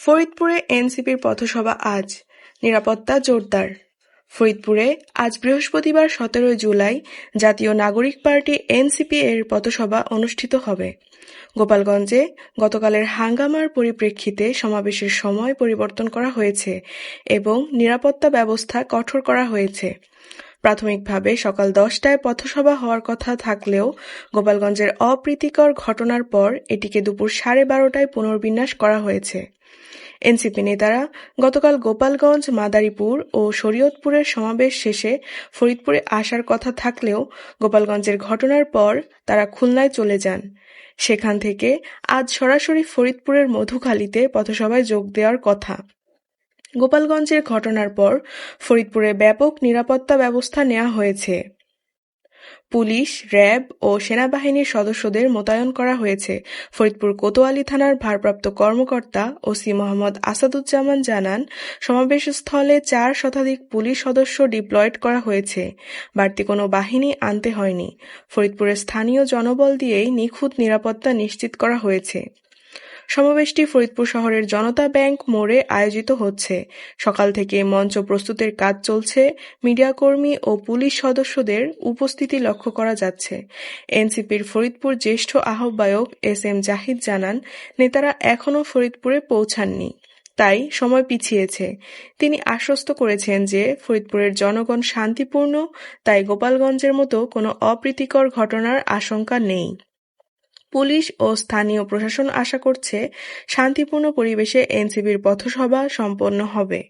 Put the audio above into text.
ফরিদপুরে এনসিপির পথসভা আজ, নিরাপত্তা জোরদার ফরিদপুরে আজ বৃহস্পতিবার সতেরোই জুলাই জাতীয় নাগরিক পার্টি এনসিপি-এর পথসভা অনুষ্ঠিত হবে। গোপালগঞ্জে গতকালের হাঙ্গামার পরিপ্রেক্ষিতে সমাবেশের সময় পরিবর্তন করা হয়েছে এবং নিরাপত্তা ব্যবস্থা কঠোর করা হয়েছে। প্রাথমিকভাবে সকাল দশটায় পথসভা হওয়ার কথা থাকলেও গোপালগঞ্জের অপ্রীতিকর ঘটনার পর এটিকে দুপুর সাড়ে বারোটায় পুনর্বিন্যাস করা হয়েছে। এনসিপি নেতারা গতকাল গোপালগঞ্জ, মাদারীপুর ও শরীয়তপুরের সমাবেশ শেষে ফরিদপুরে আসার কথা থাকলেও গোপালগঞ্জের ঘটনার পর তারা খুলনায় চলে যান। সেখান থেকে আজ সরাসরি ফরিদপুরের মধুখালীতে পথসভায় যোগ দেওয়ার কথা। গোপালগঞ্জের ঘটনার পর ফরিদপুরে ব্যাপক নিরাপত্তা ব্যবস্থা নেওয়া হয়েছে। পুলিশ, র্যাব ও সেনাবাহিনীর সদস্যদের মোতায়েন করা হয়েছে। ফরিদপুর কোতোয়ালি থানার ভারপ্রাপ্ত কর্মকর্তা ওসি মোহাম্মদ আসাদুজ্জামান জানান, সমাবেশস্থলে চার শতাধিক পুলিশ সদস্য ডিপ্লয়েড করা হয়েছে। বাড়তি কোনো বাহিনী আনতে হয়নি। ফরিদপুরের স্থানীয় জনবল দিয়েই নিখুঁত নিরাপত্তা নিশ্চিত করা হয়েছে। সমাবেশটি ফরিদপুর শহরের জনতা ব্যাংক মোড়ে আয়োজিত হচ্ছে। সকাল থেকে মঞ্চ প্রস্তুতের কাজ চলছে। মিডিয়াকর্মী ও পুলিশ সদস্যদের উপস্থিতি লক্ষ্য করা যাচ্ছে। এনসিপির ফরিদপুর জ্যেষ্ঠ আহ্বায়ক এস এম জাহিদ জানান, নেতারা এখনও ফরিদপুরে পৌঁছাননি। তাই সময় পিছিয়েছে। তিনি আশ্বস্ত করেছেন যে ফরিদপুরের জনগণ শান্তিপূর্ণ, তাই গোপালগঞ্জের মতো কোনো অপ্রীতিকর ঘটনার আশঙ্কা নেই। পুলিশ ও স্থানীয় প্রশাসন আশা করছে শান্তিপূর্ণ পরিবেশে এনসিবির পথসভা সম্পন্ন হবে।